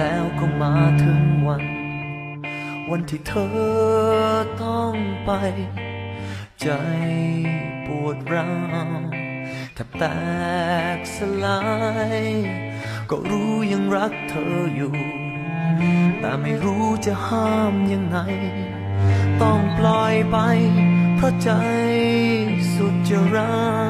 แล้วก็มาถึงวัน วันที่เธอต้องไป ใจปวดร้าวแทบแตกสลาย ก็รู้ยังรักเธออยู่ แต่ไม่รู้จะห้ามยังไง ต้องปล่อยไป เพราะใจสุดจะรัก